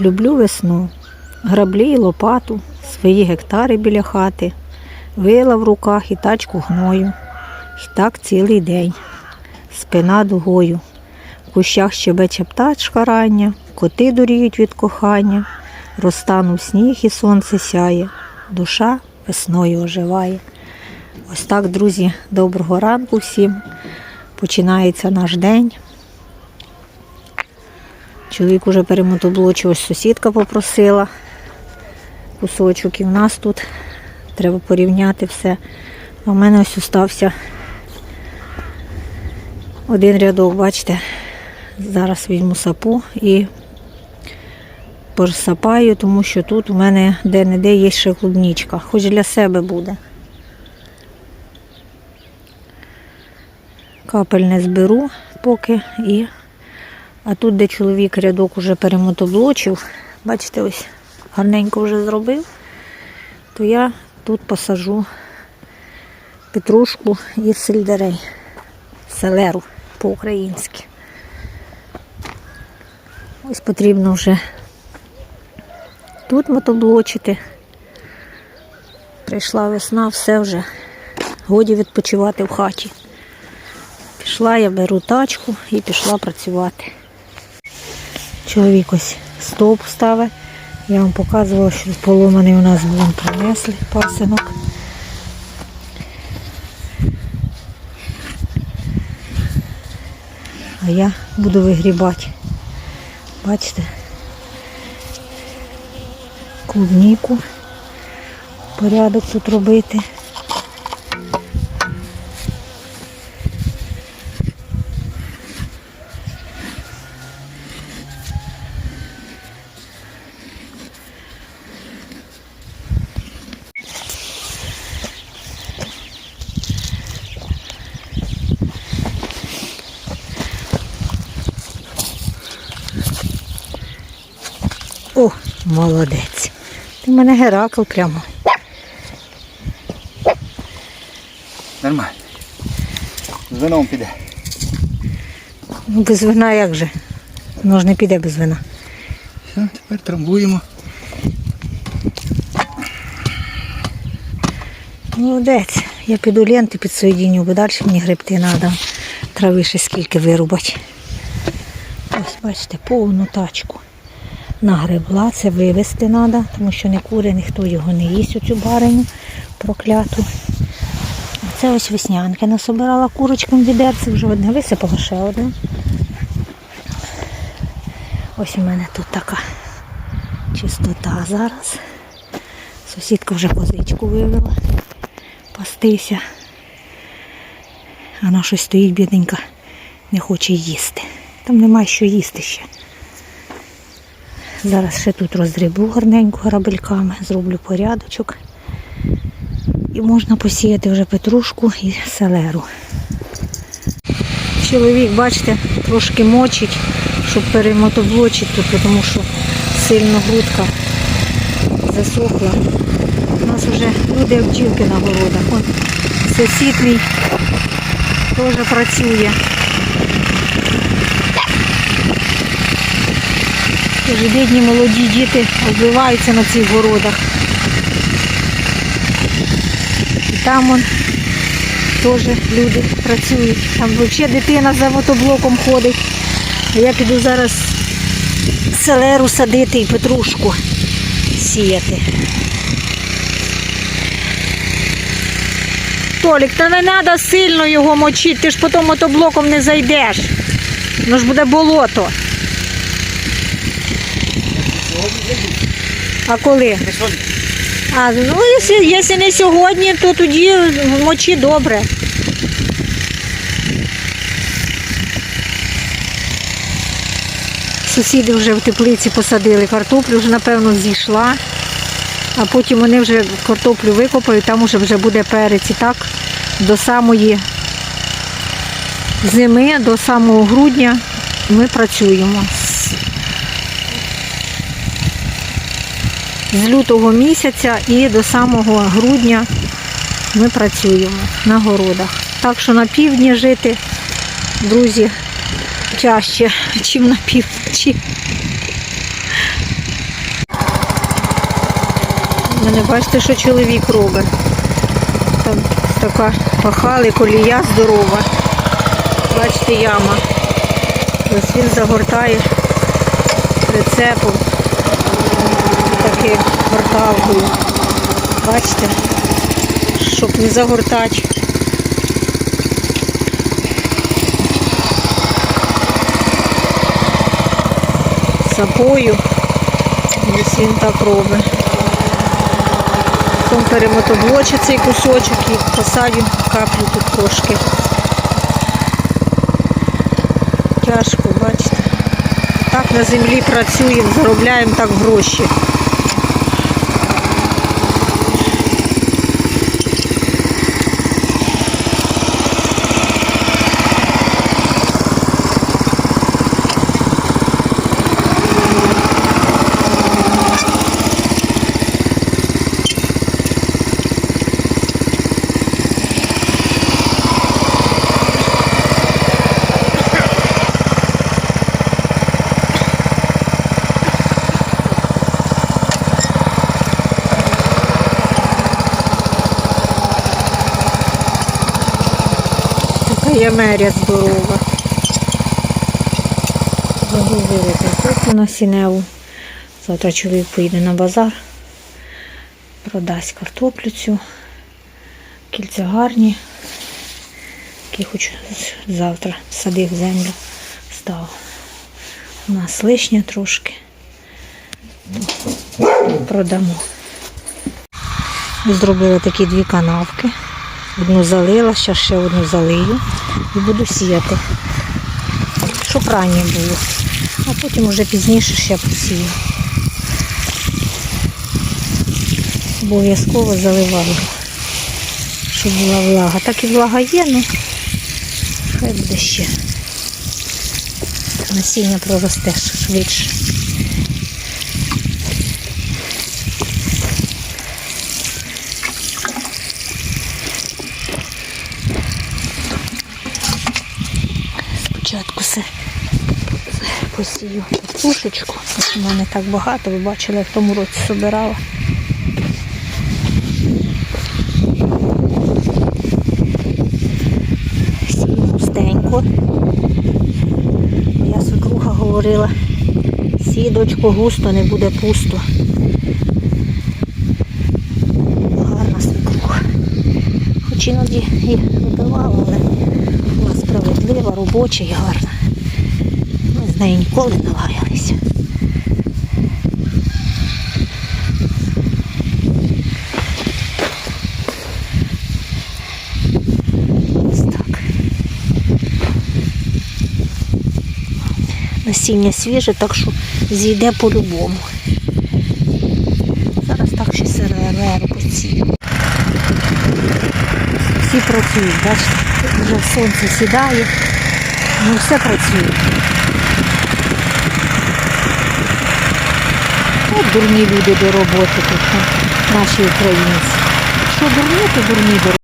Люблю весну, граблі і лопату, свої гектари біля хати, вила в руках і тачку гною. І так цілий день, спина дугою. В кущах щебече птачка рання, коти дуріють від кохання, розтанув сніг і сонце сяє, душа весною оживає. Ось так, друзі, доброго ранку всім. Починається наш день. Чоловік уже перемотоблочив, ось сусідка попросила кусочок і в нас тут треба порівняти все. А в мене ось остався один рядок, бачите, зараз візьму сапу і посапаю, тому що тут у мене де-не-де є ще клубнічка, хоч для себе буде. Капель не зберу поки і. А тут, де чоловік рядок уже перемотоблочив, бачите, ось гарненько вже зробив, то я тут посажу петрушку і сельдерей, селеру по-українськи. Ось потрібно вже тут мотоблочити. Прийшла весна, все вже. Годі відпочивати в хаті. Пішла, я беру тачку і пішла працювати. Чоловік ось стовп ставить. Я вам показувала, що поломаний у нас був принесли пасинок. А я буду вигрібати. Бачите? Клубніку. Порядок тут робити. О, молодець. Ти в мене Геракл прямо. Нормально. З вином піде. Ну, без вина як же? Воно ж не піде без вина. Все, тепер трамбуємо. Молодець. Я піду ленти підсоєдіню, бо далі мені гребти треба. Трави ще скільки вирубати. Ось бачите, повну тачку. Нагребла, це вивезти треба, тому що не кури, ніхто його не їсть, оцю бариню прокляту. Це ось веснянки насобирала курочкам відерці, вже одне висипала ще одне. Ось у мене тут така чистота зараз. Сусідка вже козичку вивела пастися. Вона щось стоїть, бідненька, не хоче їсти. Там немає що їсти ще. Зараз ще тут роздрібу гарненько грабельками, зроблю порядочок. І можна посіяти вже петрушку і селеру. Чоловік, бачите, трошки мочить, щоб перемотоблочити тому що сильно грудка засохла. Нас вже люди бджілки на городах. Вон сусід мій теж працює. Тож бідні молоді діти вбиваються на цих городах. І там вон теж люди працюють. Там взагалі дитина за мотоблоком ходить. Я піду зараз селеру садити і петрушку сіяти. Толік, та не треба сильно його мочити, ти ж потім мотоблоком не зайдеш. Воно ж буде болото. А коли? А, ну, якщо, якщо не сьогодні, то тоді мочі добре. Сусіди вже в теплиці посадили картоплю, вже напевно зійшла. А потім вони вже картоплю викопають, там вже буде перець. І так до самої зими, до самого грудня ми працюємо. З лютого місяця і до самого грудня ми працюємо на городах. Так що на півдні жити, друзі, чаще, чим на півночі. мене бачите, що чоловік робить. Така пахали, колія здорова. Бачите, яма. Ось він загортає прицепом. Таким горталкою. Бачите? Щоб не загортати. Сапою. Ось він так робить. Потім перемотоблочу цей кусочок і посадю каплю тут трошки. Тяжко, бачите. Так на землі працюємо, заробляємо так гроші. Така ямеря здорова. Загубили картоплю на сіневу. Завтра чоловік поїде на базар, продасть картоплю цю. Кільця гарні. Які хочу завтра садив землю, став. У нас лишня трошки. Продамо. Зробили такі дві канавки. Одну залила, зараз ще одну залию і буду сіяти. Щоб раннє було. А потім вже пізніше ще посію. Обов'язково заливаю, щоб була влага. Так і влага є, ну хай буде ще. Насіння проросте швидше. Спочатку все посію. Ось У мене так багато, ви бачили, я в тому році собирала. Сію густенько. Моя свекруха говорила, сій, густо, не буде пусто. Гарна свекруха. Хоч іноді і вибивала, але була справедлива, робоча і гарна. З нею ніколи не лаялися. Насіння свіже, так що зійде по-любому. Зараз так ще сире посію. Всі працюють, бачите, вже сонце сідає, ну все працює. Дурні люди до роботи тут, наші українці. Що дурні, то дурні до